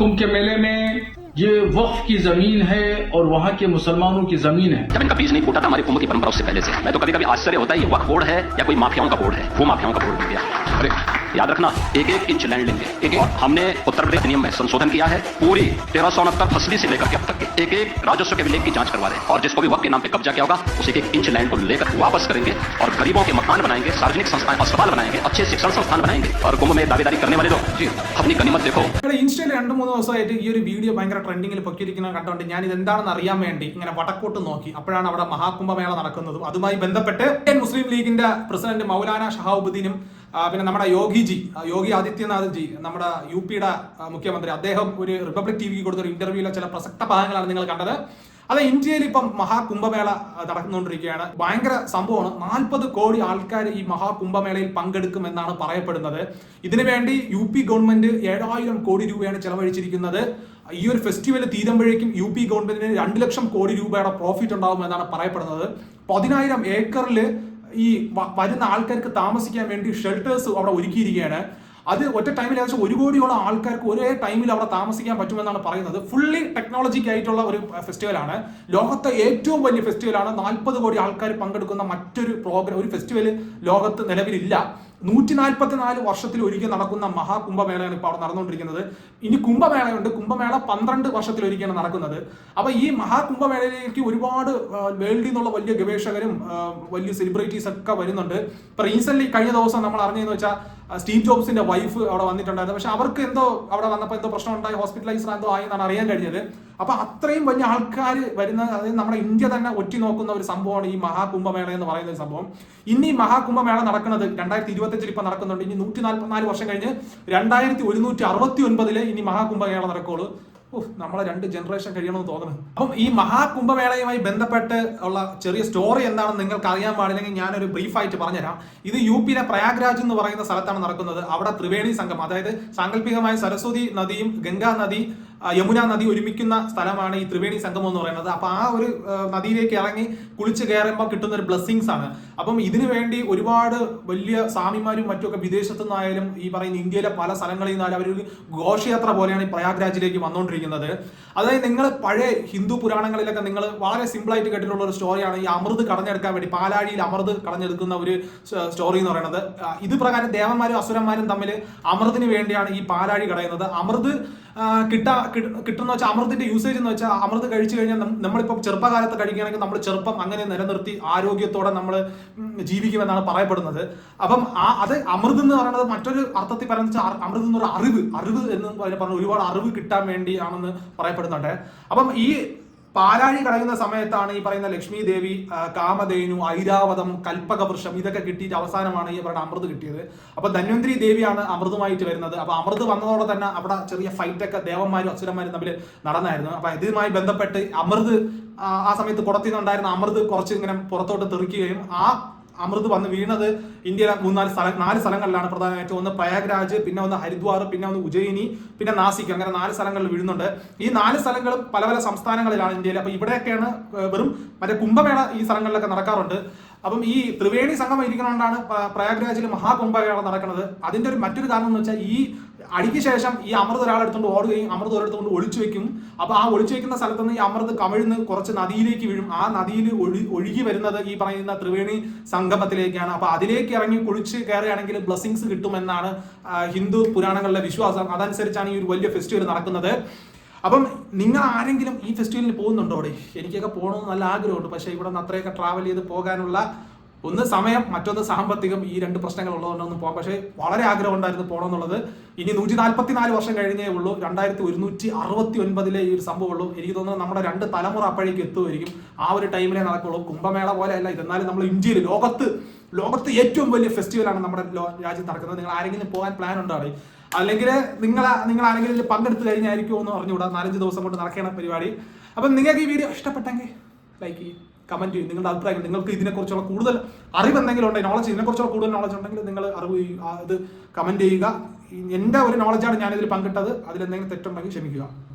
कुंभ के मेले में ये वक्फ की ज़मीन है और वहाँ के मुसलमानों की ज़मीन है। जब इनका बीज नहीं फूटा था हमारे कुंभ की परंपरा उससे पहले से मैं तो कभी कभी आश्चर्य होता है ये वक्फ बोर्ड है या कोई माफियाओं का बोर्ड है? वो माफियाओं का बोर्ड बन गया। अरे याद रखना एक एक इंच लैंड लेंगे एक एक हमने उत्तर प्रदेश नियम में संशोधन किया है पूरी तेरह सौ उनहत्तर फसली से लेकर के अब तक के एक एक राजस्व के विलेख की जांच करवा रहे हैं और जिसको भी वक्त के नाम पे कब्जा किया होगा उसे एक एक इंच लैंड को लेकर वापस करेंगे और गरीबों के मकान बनाएंगे सार्वजनिक संस्थाएं अस्पताल बनाएंगे अच्छे शिक्षण संस्थान बनाएंगे और कुंभ में दावेदारी करने वाले लोग जी अपनी गनीमत देखो ഇവിടെ ഇൻസ്റ്റയിൽ രണ്ട് മൂന്ന് ദിവസമായിട്ട് ഈ ഒരു വീഡിയോ ഭയങ്കര ട്രെൻഡിങ്ങിൽ പൊക്കിയിരിക്കുന്നത് കണ്ടുകൊണ്ട് ഞാൻ ഇത് എന്താണെന്ന് അറിയാൻ വേണ്ടി ഇങ്ങനെ വടക്കോട്ട് നോക്കി അപ്പോഴാണ് അവിടെ മഹാകുംഭമേള നടക്കുന്നതും അതുമായി ബന്ധപ്പെട്ട് ഇന്ത്യൻ മുസ്ലിം ലീഗിന്റെ പ്രസിഡന്റ് മൗലാന ഷഹാബുദ്ദീനും ആ, പിന്നെ നമ്മുടെ യോഗിജി യോഗി ആദിത്യനാഥ് ജി നമ്മുടെ യു പിയുടെ മുഖ്യമന്ത്രി. അദ്ദേഹം ഒരു റിപ്പബ്ലിക് ടി വിക്ക് കൊടുത്ത ഒരു ഇന്റർവ്യൂവിലെ ചില പ്രസക്ത ഭാഗങ്ങളാണ് നിങ്ങൾ കണ്ടത്. അത് ഇന്ത്യയിൽ ഇപ്പം മഹാകുംഭമേള നടന്നുകൊണ്ടിരിക്കുകയാണ് ഭയങ്കര സംഭവമാണ്. നാൽപ്പത് കോടി ആൾക്കാർ ഈ മഹാകുംഭമേളയിൽ പങ്കെടുക്കുമെന്നാണ് പറയപ്പെടുന്നത്. ഇതിനുവേണ്ടി യു പി ഗവൺമെന്റ് ഏഴായിരം കോടി രൂപയാണ് ചെലവഴിച്ചിരിക്കുന്നത്. ഈ ഒരു ഫെസ്റ്റിവൽ തീരുമ്പോഴേക്കും യു പി ഗവൺമെന്റിന് രണ്ട് ലക്ഷം കോടി രൂപയുടെ പ്രോഫിറ്റ് ഉണ്ടാകുമെന്നാണ് പറയപ്പെടുന്നത്. പതിനായിരം ഏക്കറിൽ ഈ വരുന്ന ആൾക്കാർക്ക് താമസിക്കാൻ വേണ്ടി ഷെൽട്ടേഴ്സ് അവിടെ ഒരുക്കിയിരിക്കുകയാണ്. അത് ഒറ്റ ടൈമിൽ ഏകദേശം ഒരു കോടിയോളം ആൾക്കാർക്ക് ഒരേ ടൈമിൽ അവിടെ താമസിക്കാൻ പറ്റുമെന്നാണ് പറയുന്നത്. ഫുള്ളി ടെക്നോളജിക്ക് ആയിട്ടുള്ള ഒരു ഫെസ്റ്റിവലാണ് ലോകത്തെ ഏറ്റവും വലിയ ഫെസ്റ്റിവലാണ് നാൽപ്പത് കോടി ആൾക്കാർ പങ്കെടുക്കുന്ന മറ്റൊരു പ്രോഗ്രാം ഒരു ഫെസ്റ്റിവൽ ലോകത്ത് നിലവിലില്ല. നൂറ്റി നാൽപ്പത്തി നാല് വർഷത്തിൽ ഒരിക്കൽ നടക്കുന്ന മഹാകുംഭമേളയാണ് ഇപ്പോൾ അവിടെ നടന്നുകൊണ്ടിരിക്കുന്നത്. ഇനി കുംഭമേളയുണ്ട്. കുംഭമേള പന്ത്രണ്ട് വർഷത്തിൽ ഒരിക്കലാണ് നടക്കുന്നത്. അപ്പോൾ ഈ മഹാകുംഭമേളയിലേക്ക് ഒരുപാട് വേൾഡിൽ നിന്നുള്ള വലിയ ഗവേഷകരും വലിയ സെലിബ്രിറ്റീസ് ഒക്കെ വരുന്നുണ്ട്. ഇപ്പൊ റീസെന്റ് കഴിഞ്ഞ ദിവസം നമ്മൾ അറിഞ്ഞതെന്ന് വെച്ചാൽ സ്റ്റീവ് ജോബ്സിന്റെ വൈഫ് അവിടെ വന്നിട്ടുണ്ടായിരുന്നു. പക്ഷെ അവർക്ക് എന്തോ അവിടെ വന്നപ്പോൾ എന്തോ പ്രശ്നം ഉണ്ടായി ഹോസ്പിറ്റലൈസ് എന്തോ ആയി എന്നാണ് അറിയാൻ കഴിഞ്ഞത്. അപ്പൊ അത്രയും വലിയ ആൾക്കാർ വരുന്ന അതായത് നമ്മുടെ ഇന്ത്യ തന്നെ ഒറ്റി നോക്കുന്ന ഒരു സംഭവമാണ് ഈ മഹാകുംഭമേള എന്ന് പറയുന്ന ഒരു സംഭവം. ഇനി ഈ മഹാകുംഭമേള നടക്കുന്നത് രണ്ടായിരത്തി ഇരുപത്തഞ്ചിൽ ഇപ്പൊ നടക്കുന്നുണ്ട്. ഇനി നൂറ്റി നാൽപ്പത്തിനാല് വർഷം കഴിഞ്ഞ് രണ്ടായിരത്തി ഒരുന്നൂറ്റി അറുപത്തി ഒൻപതിൽ ഇനി മഹാകുംഭമേള നടക്കുള്ളൂ. ഉഫ്, നമ്മളെ രണ്ട് ജനറേഷൻ കഴിയണമെന്ന് തോന്നുന്നു അപ്പം ഈ മഹാകുംഭമേളയുമായി ബന്ധപ്പെട്ട് ഉള്ള ചെറിയ സ്റ്റോറി എന്താണെന്ന് നിങ്ങൾക്ക് അറിയാൻ പാടില്ലെങ്കിൽ ഞാനൊരു ബ്രീഫായിട്ട് പറഞ്ഞുതരാം. ഇത് യു പിയിലെ പ്രയാഗ്രാജ് എന്ന് പറയുന്ന സ്ഥലത്താണ് നടക്കുന്നത്. അവിടെ ത്രിവേണി സംഘം അതായത് സാങ്കല്പികമായ സരസ്വതി നദിയും ഗംഗാ നദി യമുന നദി ഒരുമിക്കുന്ന സ്ഥലമാണ് ഈ ത്രിവേണി സംഗമം എന്ന് പറയുന്നത്. അപ്പൊ ആ ഒരു നദിയിലേക്ക് ഇറങ്ങി കുളിച്ച് കയറുമ്പോൾ കിട്ടുന്ന ഒരു ബ്ലെസ്സിങ്സ് ആണ്. അപ്പം ഇതിനു വേണ്ടി ഒരുപാട് വലിയ സ്വാമിമാരും മറ്റുമൊക്കെ വിദേശത്തു നിന്നായാലും ഈ പറയുന്ന ഇന്ത്യയിലെ പല സ്ഥലങ്ങളിൽ നിന്നാലും അവരൊരു ഘോഷയാത്ര പോലെയാണ് ഈ പ്രയാഗ്രാജിലേക്ക് വന്നുകൊണ്ടിരിക്കുന്നത്. അതായത് നിങ്ങൾ പഴയ ഹിന്ദു പുരാണങ്ങളിലൊക്കെ നിങ്ങൾ വളരെ സിമ്പിളായിട്ട് കേട്ടിട്ടുള്ള ഒരു സ്റ്റോറിയാണ് ഈ അമൃത് കടഞ്ഞെടുക്കാൻ വേണ്ടി പാലാഴിയിൽ അമൃത് കടഞ്ഞെടുക്കുന്ന ഒരു സ്റ്റോറി എന്ന് പറയുന്നത്. ഇത് പ്രകാരം ദേവന്മാരും അസുരന്മാരും തമ്മിൽ അമൃതിന് വേണ്ടിയാണ് ഈ പാലാഴി കടയുന്നത്. അമൃത് കിട്ട- കിട്ടുന്ന വെച്ചാൽ അമൃതിന്റെ യൂസേജ് എന്ന് വെച്ചാൽ അമൃത് കഴിച്ചു കഴിഞ്ഞാൽ നമ്മളിപ്പോൾ നമ്മളിപ്പം ചെറുപ്പകാലത്ത് കഴിക്കുകയാണെങ്കിൽ നമ്മൾ ചെറുപ്പം അങ്ങനെ നിലനിർത്തി ആരോഗ്യത്തോടെ നമ്മൾ ജീവിക്കുമെന്നാണ് പറയപ്പെടുന്നത്. അപ്പം ആ അത് അമൃത് എന്ന് പറയുന്നത് മറ്റൊരു അർത്ഥത്തിൽ പറയുന്നത് അമൃത് എന്നൊരു അറിവ് അറിവ് എന്ന് പറഞ്ഞ ഒരുപാട് അറിവ് കിട്ടാൻ വേണ്ടിയാണെന്ന് പറയപ്പെടുന്നുണ്ട്. അപ്പം ഈ പാലാഴി കളയുന്ന സമയത്താണ് ഈ പറയുന്ന ലക്ഷ്മി ദേവി കാമധേനു ഐരാവതം കൽപ്പകവൃക്ഷം ഇതൊക്കെ കിട്ടിയിട്ട് അവസാനമാണ് ഈ പറയുന്ന അമൃത് കിട്ടിയത്. അപ്പൊ ധന്വന്തിരി ദേവിയാണ് അമൃതുമായിട്ട് വരുന്നത്. അപ്പൊ അമൃത് വന്നതോടെ തന്നെ അവിടെ ചെറിയ ഫൈറ്റൊക്കെ ദേവന്മാരും അസുരന്മാരും തമ്മിൽ നടന്നായിരുന്നു. അപ്പൊ ഇതുമായി ബന്ധപ്പെട്ട് അമൃത് ആ സമയത്ത് കുടത്തിന്നുണ്ടായിരുന്ന അമൃത് കുറച്ച് ഇങ്ങനെ പുറത്തോട്ട് തെറിക്കുകയും ആ അമൃത് വന്ന് വീണത് ഇന്ത്യയിലെ മൂന്നാൽ സ്ഥലം നാല് സ്ഥലങ്ങളിലാണ് പ്രധാനമായിട്ടും ഒന്ന് പ്രയാഗ്രാജ് പിന്നെ ഒന്ന് ഹരിദ്വാർ പിന്നെ ഒന്ന് ഉജ്ജയിനി പിന്നെ നാസിക് അങ്ങനെ നാല് സ്ഥലങ്ങളിൽ വീഴുന്നുണ്ട്. ഈ നാല് സ്ഥലങ്ങളും പല പല സംസ്ഥാനങ്ങളിലാണ് ഇന്ത്യയിൽ അപ്പൊ ഇവിടെയൊക്കെയാണ് വെറും മറ്റേ കുംഭമേള ഈ സ്ഥലങ്ങളിലൊക്കെ നടക്കാറുണ്ട്. അപ്പം ഈ ത്രിവേണി സംഗമം ഇരിക്കുന്നതുകൊണ്ടാണ് പ്രയാഗ്രാജിൽ മഹാകുംഭമേള നടക്കുന്നത്. അതിന്റെ ഒരു മറ്റൊരു കാരണം എന്ന് വെച്ചാൽ ഈ അടിക്ക് ശേഷം ഈ അമൃത് ഒരാൾ എടുത്തുകൊണ്ട് ഓടുകയും അമൃത് ഒരിടത്തുകൊണ്ട് ഒളിച്ചു വെക്കും. അപ്പൊ ആ ഒളിച്ചു വെക്കുന്ന സ്ഥലത്ത് നിന്ന് ഈ അമൃത് കമിഴ്ന്ന് കുറച്ച് നദിയിലേക്ക് വീഴും. ആ നദിയിൽ ഒഴി ഒഴുകി വരുന്നത് ഈ പറയുന്ന ത്രിവേണി സംഗമത്തിലേക്കാണ്. അപ്പൊ അതിലേക്ക് ഇറങ്ങി കുളിച്ച് കയറുകയാണെങ്കിൽ ബ്ലസ്സിങ്സ് കിട്ടുമെന്നാണ് ഹിന്ദു പുരാണങ്ങളിലെ വിശ്വാസം. അതനുസരിച്ചാണ് ഈ ഒരു വലിയ ഫെസ്റ്റിവൽ നടക്കുന്നത്. അപ്പം നിങ്ങൾ ആരെങ്കിലും ഈ ഫെസ്റ്റിവലിന് പോകുന്നുണ്ടോ അവിടെ? എനിക്കൊക്കെ പോകണമെന്ന് നല്ല ആഗ്രഹമുണ്ട്. പക്ഷേ ഇവിടെ നിന്ന് അത്രയൊക്കെ ട്രാവൽ ചെയ്ത് പോകാനുള്ള ഒന്ന് സമയം മറ്റൊന്ന് സാമ്പത്തികം ഈ രണ്ട് പ്രശ്നങ്ങൾ ഉള്ളതുകൊണ്ടൊന്നും പോകാം പക്ഷേ വളരെ ആഗ്രഹം ഉണ്ടായിരുന്നു പോകണമെന്നുള്ളത്. ഇനി നൂറ്റി നാൽപ്പത്തി നാല് വർഷം കഴിഞ്ഞേ ഉള്ളൂ. രണ്ടായിരത്തി ഒരുന്നൂറ്റി അറുപത്തി ഒൻപതിലെ ഈ ഒരു സംഭവം ഉള്ളൂ എനിക്ക് തോന്നുന്നത് നമ്മുടെ രണ്ട് തലമുറ അപ്പോഴേക്ക് എത്തുമായിരിക്കും. ആ ഒരു ടൈമിലേ നടക്കുള്ളൂ. കുംഭമേള പോലെ അല്ല ഇതെന്നാലും നമ്മൾ ഇന്ത്യയിൽ ലോകത്ത് ലോകത്ത് ഏറ്റവും വലിയ ഫെസ്റ്റിവലാണ് നമ്മുടെ രാജ്യം രാജ്യത്ത് നടക്കുന്നത്. നിങ്ങൾ ആരെങ്കിലും പോകാൻ പ്ലാൻ ഉണ്ടോ അല്ലെങ്കിൽ നിങ്ങൾ നിങ്ങൾ ആരെങ്കിലും ഇതിൽ പങ്കെടുത്ത് കഴിഞ്ഞായിരിക്കുമോ എന്ന് പറഞ്ഞുകൂടാ നാലഞ്ച് ദിവസം കൊണ്ട് നടക്കേണ്ട പരിപാടി. അപ്പം നിങ്ങൾക്ക് ഈ വീഡിയോ ഇഷ്ടപ്പെട്ടെങ്കിൽ ലൈക്ക് ചെയ്യും. കമന്റ് ചെയ്യും. നിങ്ങളുടെ അഭിപ്രായങ്ങൾ നിങ്ങൾക്ക് ഇതിനെക്കുറിച്ചുള്ള കൂടുതൽ അറിവ് എന്തെങ്കിലും ഉണ്ടെങ്കിൽ നോളജ് ഇതിനെക്കുറിച്ചുള്ള കൂടുതൽ നോളജ് ഉണ്ടെങ്കിൽ നിങ്ങൾ അറിവ് അത് കമന്റ് ചെയ്യുക. എന്റെ ഒരു നോളജാണ് ഞാനിതിൽ പങ്കിട്ടത്. അതിലെന്തെങ്കിലും തെറ്റുണ്ടെങ്കിൽ ക്ഷമിക്കുക.